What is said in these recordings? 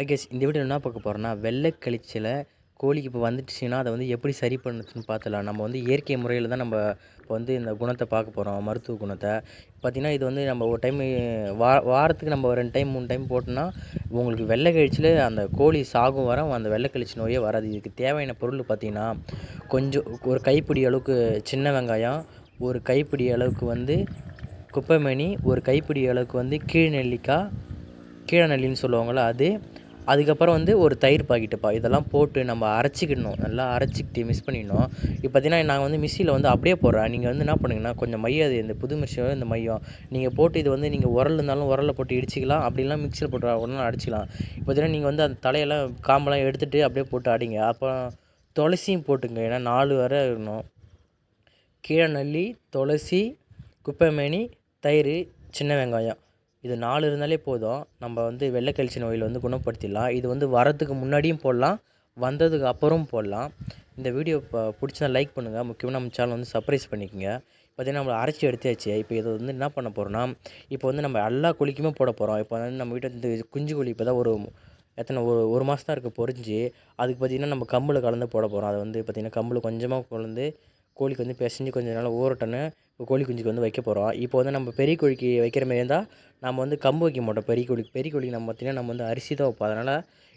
Okay இந்த video என்ன பார்க்க போகிறோன்னா வெள்ளை கழிச்சில் கோழிக்கு இப்போ வந்துடுச்சுன்னா அதை வந்து எப்படி சரி பண்ணுச்சுன்னு பார்த்துலாம் நம்ம வந்து இயற்கை முறையில் தான் நம்ம இப்போ வந்து இந்த குணத்தை பார்க்க போகிறோம் மருத்துவ குணத்தை. பார்த்திங்கன்னா இது வந்து நம்ம ஒரு டைம் வா வாரத்துக்கு நம்ம ரெண்டு டைம் மூணு டைம் போட்டோம்னா உங்களுக்கு வெள்ளை கழிச்சில் அந்த கோழி சாகும் வர அந்த வெள்ளை கழிச்சு நோயே வராது. இதுக்கு தேவையான பொருள் பார்த்திங்கன்னா கொஞ்சம் ஒரு கைப்பிடி அளவுக்கு சின்ன வெங்காயம் ஒரு கைப்பிடி அளவுக்கு வந்து குப்பைமணி ஒரு கைப்பிடி அளவுக்கு வந்து கீழ் நெல்லிக்காய் கீழ நெல்லின்னு சொல்லுவாங்கள்ல அது அதுக்கப்புறம் வந்து ஒரு தயிர் பாக்கெட்டுப்பா. இதெல்லாம் போட்டு நம்ம அரைச்சிக்கிடணும் நல்லா அரைச்சிக்கிட்டு மிஸ் பண்ணிடணும். இப்போ பார்த்தீங்கன்னா நாங்கள் வந்து மிக்சியில் வந்து அப்படியே போடுறேன். நீங்கள் வந்து என்ன பண்ணுங்கன்னா கொஞ்சம் மையம் அது இந்த புது மிஷினோட இந்த மையம். நீங்கள் போட்டு இது வந்து நீங்கள் உரல் இருந்தாலும் உரலில் போட்டு இடிச்சிக்கலாம். அப்படிலாம் மிக்சியில் போட்டு உடனே அடிச்சிக்கலாம். இப்போ பார்த்தீங்கன்னா நீங்கள் வந்து அந்த தலையெல்லாம் காம்பெல்லாம் எடுத்துகிட்டு அப்படியே போட்டு அடிங்க. அப்போ துளசியும் போட்டுங்க. ஏன்னா நாலு வரை இருக்கணும். கீழே நல்லி துளசி குப்பைமேனி தயிர் சின்ன வெங்காயம். இது நாலு இருந்தாலே போதும். நம்ம வந்து வெள்ளை கழிச்சி நோயில் வந்து குணப்படுத்திடலாம். இது வந்து வரதுக்கு முன்னாடியும் போடலாம் வந்ததுக்கு அப்புறம் போடலாம். இந்த வீடியோ இப்போ பிடிச்சா லைக் பண்ணுங்கள் முக்கியமாக நம்ம சேனல் வந்து சர்ப்ரைஸ் பண்ணிக்கோங்க. பார்த்தீங்கன்னா நம்மளை அரைச்சி எடுத்தாச்சு. இப்போ இதை வந்து என்ன பண்ண போகிறோம்னா இப்போ வந்து நம்ம எல்லா கோழிக்குமே போட போகிறோம் இப்போ வந்து நம்ம வீட்டில் வந்து குஞ்சு கோழி இப்போ தான் ஒரு எத்தனை ஒரு ஒரு மாதம் தான் இருக்குது பொறிஞ்சு. அதுக்கு பார்த்திங்கன்னா நம்ம கம்பில் கலந்து போட போகிறோம் அதை வந்து பார்த்திங்கன்னா கம்பில் கொஞ்சமாக கலந்து கோழிக்கு வந்து பிசைஞ்சு கொஞ்சம் நாள் ஊரட்டன்னு கோழி குஞ்சுக்கு வந்து வைக்க போகிறோம் இப்போ வந்து நம்ம பெரிய கோழிக்கு வைக்கிற மாதிரி இருந்தால் நம்ம வந்து கம்பு வைக்க மாட்டோம். பெரிய கோழிக்கு பெரிய கோழிக்கு நம்ம பார்த்திங்கன்னா நம்ம வந்து அரிசி தான் வைப்போம். அதனால்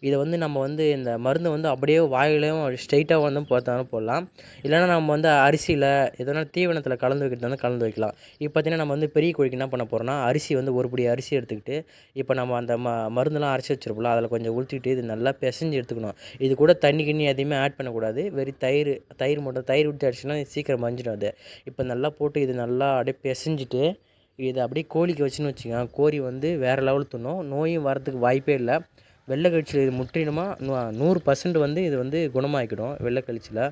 இதை வந்து நம்ம வந்து இந்த மருந்தை வந்து அப்படியே வாயிலையும் ஸ்ட்ரைட்டாக வந்து பார்த்தாலும் போடலாம். இல்லைனா நம்ம வந்து அரிசியில் எதனா தீவனத்தில் கலந்து வைக்கிறது வந்து கலந்து வைக்கலாம். இப்போ பார்த்திங்கன்னா நம்ம வந்து பெரிய கோழிக்கு என்ன பண்ண போகிறோம்னா அரிசி வந்து ஒரு படி அரிசி எடுத்துக்கிட்டு இப்போ நம்ம அந்த ம மருந்தெல்லாம் அரைச்சி வச்சிருப்போம்ல அதில் கொஞ்சம் ஊற்றிக்கிட்டு இது நல்லா பிசைஞ்சு எடுத்துக்கணும். இது கூட தண்ணி கிண்ணி எதையுமே ஆட் பண்ணக்கூடாது. வெறும் தயிர் தயிர் மட்டும் தயிர் ஊற்றி அடிச்சுன்னா சீக்கிரம் மஞ்சிடும் அது. இப்போ நல்லா போட்டு இது நல்லா அப்படியே பிசைஞ்சிட்டு இதை அப்படியே கோழிக்கு வச்சுன்னு வச்சுக்கோங்க. கோழி வந்து வேறு லெவல் தின்னும். நோயும் வரதுக்கு வாய்ப்பே இல்லை. வெள்ளை கழிச்சில் இது முற்றிலுமாக நூறு பர்சன்ட் வந்து இது வந்து குணமாக்கிடும் வெள்ளை கழிச்சில்.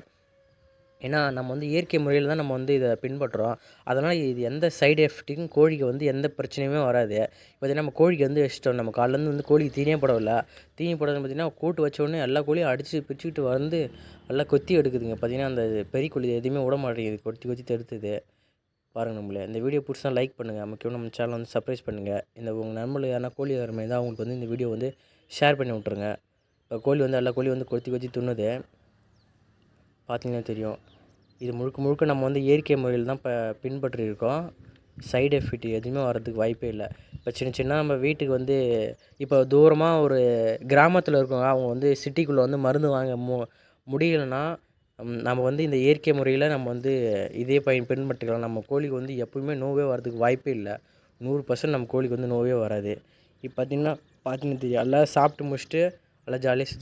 ஏன்னா நம்ம வந்து இயற்கை முறையில் தான் நம்ம வந்து இதை பின்பற்றுறோம். அதனால் இது எந்த சைடு எஃபெக்ட்டுக்கும் கோழிக்கு வந்து எந்த பிரச்சனையுமே வராது. இப்போ நம்ம கோழிக்கு வந்து வச்சிட்டோம். நம்ம காலிலேருந்து வந்து கோழிக்கு தீனியே போடவில்ல. தீனி போடுறது பார்த்திங்கன்னா கூட்டு வச்சோடனே எல்லா கோழியும் அடித்து பிரிச்சுக்கிட்டு வந்து நல்லா கொத்தி எடுக்குதுங்க. பார்த்திங்கன்னா அந்த பெரிய கோழி எதுவுமே விட மாட்டேங்குது. கொத்தி கொத்தி தடுத்துது பாருங்கள் நம்மளே. இந்த வீடியோ பிடிச்சா லைக் பண்ணுங்கள் முக்கியமாக நம்ம சேனல் வந்து சப்ரைஸ் பண்ணுங்கள் இந்த உங்கள் நண்பர்கள் யாரா கோழி வர மாதிரி தான் அவங்களுக்கு வந்து இந்த வீடியோ வந்து ஷேர் பண்ணி விட்ருங்க இப்போ கோழி வந்து எல்லா கோழி வந்து கொத்தி கொத்தி துண்ணுது பார்த்தீங்கன்னா தெரியும். இது முழுக்க முழுக்க நம்ம வந்து இயற்கை முறையில் தான் இப்போ பின்பற்றியிருக்கோம். சைடு எஃபெக்ட் எதுவுமே வர்றதுக்கு வாய்ப்பே இல்லை. இப்போ சின்ன சின்ன நம்ம வீட்டுக்கு வந்து இப்போ தூரமாக ஒரு கிராமத்தில் இருக்கவங்க அவங்க வந்து சிட்டிக்குள்ளே வந்து மருந்து வாங்க மு முடியலைன்னா நம்ம வந்து இந்த இயற்கை முறையில் நம்ம வந்து இதே பயன் பின்பற்றிக்கலாம். நம்ம கோழிக்கு வந்து எப்போயுமே நோவே வரதுக்கு வாய்ப்பே இல்லை. நூறு பர்சன்ட் நம்ம கோழிக்கு வந்து நோவே வராது. இப்போ பார்த்திங்கன்னா பார்த்தீங்கன்னா தெரியும் எல்லாம் சாப்பிட்டு முடிச்சுட்டு எல்லாம் ஜாலியாக சுற்றிட்டு